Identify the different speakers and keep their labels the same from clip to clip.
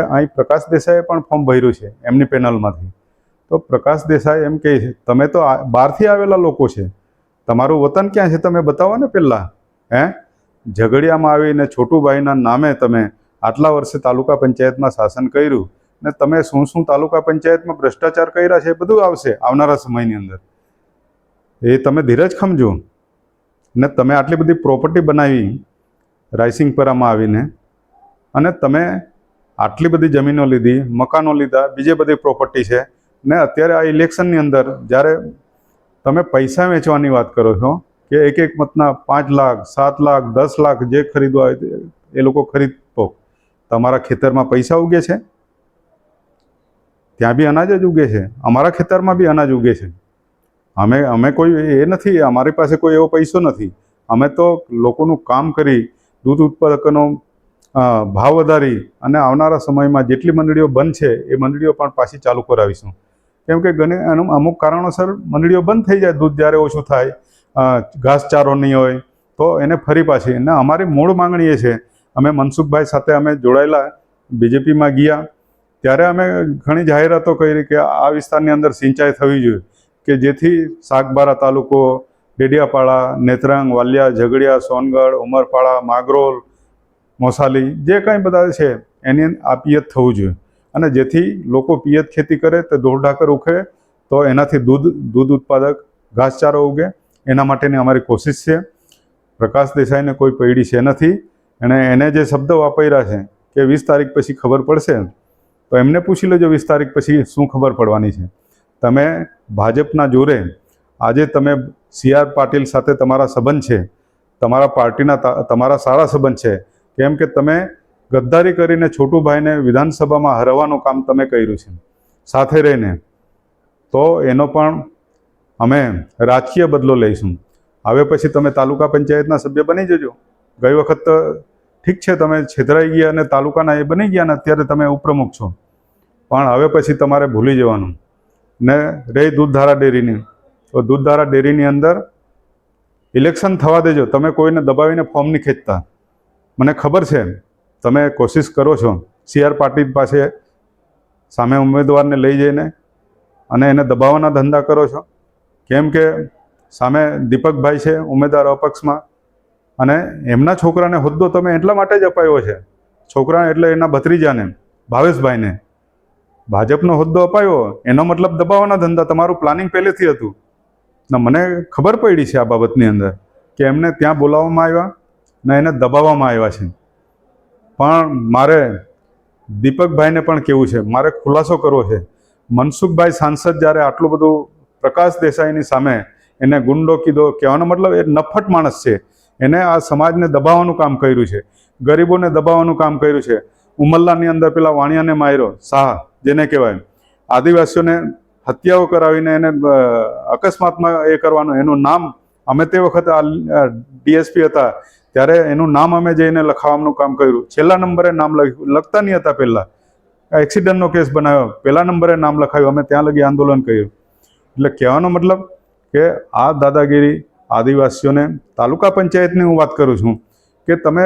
Speaker 1: અહીં પ્રકાશ દેસાઈએ પણ ફોર્મ ભર્યું છે એમની પેનલમાંથી. તો પ્રકાશ દેસાઈ એમ કહે છે, તમે તો બહારથી આવેલા લોકો છે. તમારું વતન ક્યાં છે તમે બતાવો ને પહેલાં હે? ઝઘડિયામાં આવીને છોટુભાઈના નામે તમે આટલા વર્ષે તાલુકા પંચાયતમાં શાસન કર્યું ને તમે શું શું તાલુકા પંચાયતમાં ભ્રષ્ટાચાર કર્યા છે બધું આવશે આવનારા સમયની અંદર. એ તમે ધીરજ ખમજો. ને તમે આટલી બધી પ્રોપર્ટી બનાવી રાયસિંગપરામાં આવીને. અને તમે આટલી બધી જમીનો લીધી, મકાનો લીધા, બીજી બધી પ્રોપર્ટી છે. ને અત્યારે આ ઇલેક્શનની અંદર જ્યારે તમે પૈસા વેચવાની વાત કરો છો, કે એક એક મતના પાંચ લાખ, સાત લાખ, દસ લાખ જે ખરીદવા હોય એ લોકો ખરીદતો. તમારા ખેતરમાં પૈસા ઉગે છે? ત્યાં બી અનાજ જ ઉગે છે. અમારા ખેતરમાં બી અનાજ ઉગે છે. અમે અમે કોઈ એ નથી, અમારી પાસે કોઈ એવો પૈસો નથી. અમે તો લોકોનું કામ કરી દૂધ ઉત્પાદકોનો ભાવ વધારી અને આવનારા સમયમાં જેટલી મંડળીઓ બંધ છે એ મંડળીઓ પણ પાછી ચાલુ કરાવીશું. કેમ કે ઘણી અમુક કારણોસર મંડળીઓ બંધ થઈ જાય, દૂધ જ્યારે ઓછું થાય ઘાસચારો નહીં હોય, તો એને ફરી પાછી, અને અમારી મૂળ માંગણી એ છે, અમે મનસુખભાઈ સાથે અમે જોડાયેલા, બીજેપીમાં ગયા, ત્યારે અમે ઘણી જાહેરાતો કરી કે આ વિસ્તારની અંદર સિંચાઈ થવી જોઈએ, કે જેથી સાગબારા તાલુકો, ડેડિયાપાડા, નેત્રંગ, વાલિયા, ઝઘડિયા, સોનગઢ, ઉમરપાડા, માગરોલ મોસાલી, જે કંઈ બધા છે, એની આ પિયત થવું જોઈએ. અને જેથી લોકો પિયત ખેતી કરે, તો ઢોરઢાકર ઉખે તો એનાથી દૂધ દૂધ ઉત્પાદક ઘાસચારો ઉગે. એના માટેની અમારી કોશિશ છે. પ્રકાશ દેસાઈને કોઈ પૈડી છે નથી. અને એને જે શબ્દ વાપર્યા છે, કે વીસ તારીખ પછી ખબર પડશે, તો એમને પૂછી લેજો વીસ તારીખ પછી શું ખબર પડવાની છે. તમે ભાજપના જોરે, આજે તમે સી આર પાટીલ સાથે તમારા સંબંધ છે, તમારા પાર્ટીના તમારા સારા સંબંધ છે કેમ કે તમે ગદ્દારી કરીને છોટુભાઈને વિધાનસભામાં હરવાનું કામ તમે કર્યું છે. સાથે રહીને. તો એનો પણ અમે રાજકીય બદલો લઈશું. હવે પછી તમે તાલુકા પંચાયતના સભ્ય બની જજો. ગઈ વખત તો ઠીક છે, તમે છેતરાઈ ગયા અને તાલુકાના એ બની ગયા ને અત્યારે તમે ઉપપ્રમુખ છો. પણ હવે પછી તમારે ભૂલી જવાનું. ને રહી દૂધધારા ડેરીની. તો દૂધધારા ડેરીની અંદર ઇલેક્શન થવા દેજો. તમે કોઈને દબાવીને ફોર્મ નહીં ખેંચતા. મને ખબર છે, તમે કોશિશ કરો છો સી આર પાટીલ પાસે સામે ઉમેદવારને લઈ જઈને અને એને દબાવવાના ધંધા કરો છો. કેમ કે સામે દીપકભાઈ છે ઉમેદવાર અપક્ષમાં અને એમના છોકરાને હોદ્દો તમે એટલા માટે જ અપાયો છે. છોકરા એટલે એના ભત્રીજાને, ભાવેશભાઈને. ભાજપનો હોદ્દો અપાયો, એનો મતલબ દબાવવાના ધંધા, તમારું પ્લાનિંગ પહેલેથી હતું. મને ખબર પડી છે આ બાબતની અંદર કે એમને ત્યાં બોલાવવામાં આવ્યા. ને, એને દબાવવામાં આવ્યા છે. પણ મારે દીપકભાઈને પણ કેવું છે, મારે ખુલાસો કરવો છે. મનસુખભાઈ સાંસદ જ્યારે આટલું બધું પ્રકાશ દેસાઈની સામે એને ગુંડો કીધો, કહેવાનો મતલબ એ નફટ માણસ છે. એને આ સમાજને દબાવવાનું કામ કર્યું છે. ગરીબોને દબાવવાનું કામ કર્યું છે. ઉમલ્લાની અંદર પેલા વાણિયાને માર્યો, શાહ, જેને કહેવાય. આદિવાસીઓને હત્યાઓ કરાવીને એને અકસ્માતમાં એ કરવાનું, એનું નામ અમે તે વખતે ડીએસપી હતા. ત્યારે એનું નામ અમે જઈને લખાવવાનું કામ કર્યું. છેલ્લા નંબરે નામ લખતા નહીં હતા પહેલાં. એક્સિડન્ટનો કેસ બનાવ્યો. પહેલા નંબરે નામ લખાયું. અમે ત્યાં લગી આંદોલન કર્યું. એટલે કહેવાનો મતલબ કે આ દાદાગીરી આદિવાસીઓને તાલુકા પંચાયતની હું વાત કરું છું કે તમે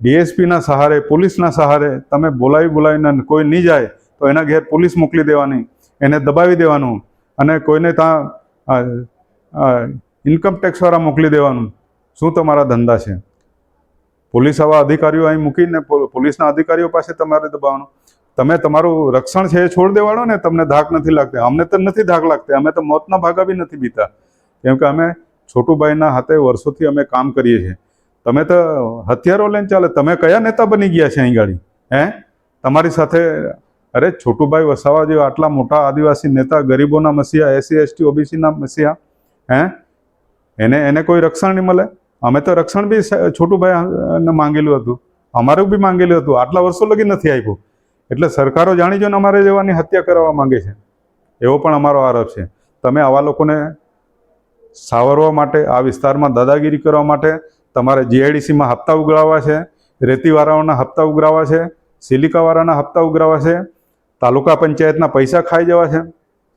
Speaker 1: ડીએસપીના સહારે, પોલીસના સહારે તમે બોલાવી બોલાવીને કોઈ નહીં જાય તો એના ઘેર પોલીસ મોકલી દેવાની, એને દબાવી દેવાનું અને કોઈને ત્યાં ઇન્કમ ટેક્સવાળા મોકલી દેવાનું. શું તમારા ધંધા છે? પોલીસ આવા અધિકારીઓ અહીં મૂકીને પોલીસના અધિકારીઓ પાસે તમારે દબાવવાનું. તમે તમારું રક્ષણ છે એ છોડ દેવાડો ને તમને ધાક નથી લાગતી. અમને તો નથી ધાક લાગતી. અમે તો મોતના ભાગા બી નથી બીતા. કેમ કે અમે છોટુભાઈના હાથે વર્ષોથી અમે કામ કરીએ છીએ. તમે તો હથિયારો લઈને ચાલે. તમે કયા નેતા બની ગયા છે અહીં ગાડી? હે? તમારી સાથે, અરે છોટુભાઈ વસાવા જેવા આટલા મોટા આદિવાસી નેતા, ગરીબોના મસીહા, એસસી, એસટી, ઓબીસીના મસીહા, હે? એને એને કોઈ રક્ષણ નહીં મળે? અમે તો રક્ષણ બી છોટુભાઈ માંગેલું હતું. અમારું બી માંગેલું હતું. આટલા વર્ષો લગી નથી આપ્યું. એટલે સરકારો જાણી જોઈને અમારે જેવાની હત્યા કરવા માંગે છે. એવો પણ અમારો આરોપ છે. તમે આવા લોકોને સાવરવા માટે, આ વિસ્તારમાં દાદાગીરી કરવા માટે તમારે જીઆઈડીસીમાં હપ્તા ઉઘરાવવા છે રેતીવાળાઓના હપ્તા ઉઘરાવવા છે, સિલિકાવાળાના હપ્તા ઉઘરાવવા છે, તાલુકા પંચાયતના પૈસા ખાઈ જવા છે.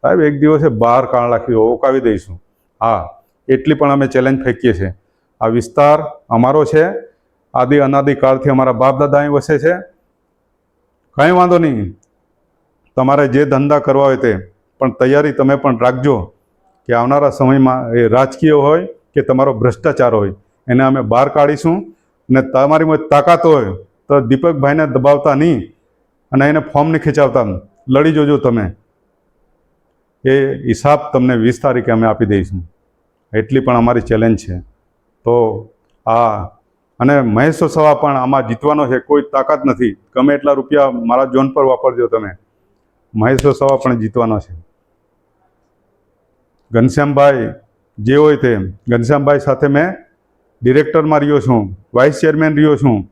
Speaker 1: સાહેબ, એક દિવસે બહાર કાળ નાખી ઓકાવી દઈશું. હા, એટલી પણ અમે ચેલેન્જ ફેંકીએ છીએ. આ વિસ્તાર અમારો છે. આદિ અનાદિકાળથી અમારા બાપ દાદા અહીં વસે છે. કંઈ વાંધો નહીં. તમારે જે ધંધા કરવા હોય તે. પણ તૈયારી તમે પણ રાખજો કે આવનારા સમયમાં એ રાજકીય હોય કે તમારો ભ્રષ્ટાચાર હોય. એને અમે બહાર કાઢીશું. ને તમારીમાં તાકાત હોય તો દીપકભાઈને દબાવતા નહીં. અને એને ફોર્મ નહીં ખેંચાવતા. લડી જોજો તમે. એ હિસાબ તમને વીસ તારીખે અમે આપી દઈશું. એટલી પણ અમારી ચેલેન્જ છે. તો આ અને મહેશ વસાવા પણ આમાં જીતવાનો છે, કોઈ તાકાત નથી. ગમે એટલા રૂપિયા મારા ઝોન પર વાપરજો તમે. મહેશ વસાવા પણ જીતવાનો છે. ઘનશ્યામભાઈ જે હોય તે ઘનશ્યામભાઈ સાથે મેં ડિરેક્ટરમાં રહ્યો છું, વાઇસ ચેરમેન રહ્યો છું.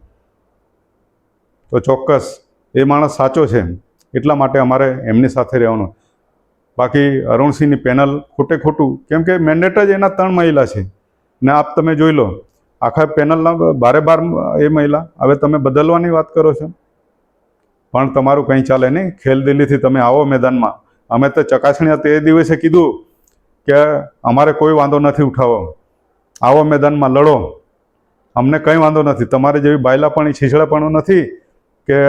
Speaker 1: તો ચોક્કસ એ માણસ સાચો છે. એટલા માટે અમારે એમની સાથે રહેવાનું. બાકી અરુણસિંહની પેનલ ખોટે ખોટું. કેમ કે મેન્ડેટ જ એના ત્રણ મહિલા છે. ને આપ તમે જોઈ લો, આખા પેનલના બારે બાર એ મહિલા, હવે તમે બદલવાની વાત કરો છો. પણ તમારું કંઈ ચાલે નહીં. ખેલદિલીથી તમે આવો મેદાનમાં. અમે તો ચકાસણી તે દિવસે કીધું કે અમારે કોઈ વાંધો નથી ઉઠાવો. આવો મેદાનમાં લડો. અમને કંઈ વાંધો નથી. તમારે જેવી બાયલાપણી છીછળાપણું નથી કે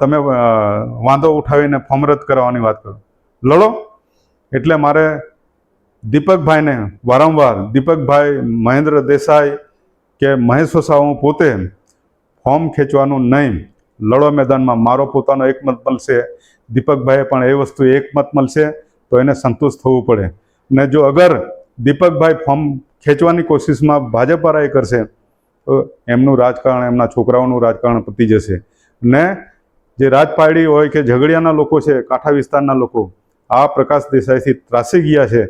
Speaker 1: તમે વાંધો ઉઠાવીને ફોર્મ રદ કરાવવાની વાત કરો. લડો. એટલે મારે દીપકભાઈને વારંવાર દીપકભાઈ મહેન્દ્ર દેસાઈ કે મહેશ વસાવા પોતે ફોર્મ ખેંચવાનું નહીં. લડો મેદાનમાં, મારો પોતાનો એકમત મળશે દીપકભાઈએ પણ એ વસ્તુ એકમત મળશે તો એને સંતુષ્ટ થવું પડે. ને જો અગર દીપકભાઈ ફોર્મ ખેંચવાની કોશિશમાં ભાજપ વાળા એ કરશે, તો એમનું રાજકારણ, એમના છોકરાઓનું રાજકારણ પતી જશે. ને જે રાજપાયડી હોય કે ઝઘડિયાના લોકો છે, કાંઠા વિસ્તારના લોકો, આ પ્રકાશ દેસાઈથી ત્રાસી ગયા છે.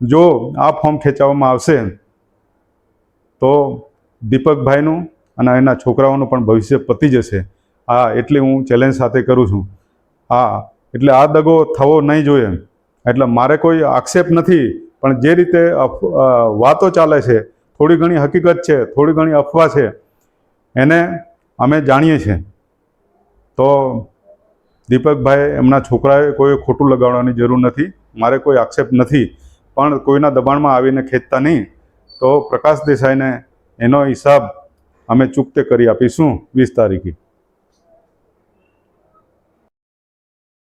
Speaker 1: જો આ ફોર્મ ખેંચાવવામાં આવશે, તો દીપકભાઈનું અને એના છોકરાઓનું પણ ભવિષ્ય પતી જશે. હા એટલે હું ચેલેન્જ સાથે કરું છું. હા એટલે આ દગો થવો નહીં જોઈએ. એટલે મારે કોઈ આક્ષેપ નથી, પણ જે રીતે વાતો ચાલે છે, થોડી ઘણી હકીકત છે, થોડી ઘણી અફવા છે, એને અમે જાણીએ છીએ. તો દીપકભાઈ એમના છોકરાએ કોઈ ખોટું લગાડવાની જરૂર નથી. મારે કોઈ આક્ષેપ નથી. પણ કોઈના દબાણમાં આવીને ખેંચતા નહીં, તો પ્રકાશ દેસાઈને એનો હિસાબ અમે ચૂકતે કરી આપીશું વીસ તારીખે.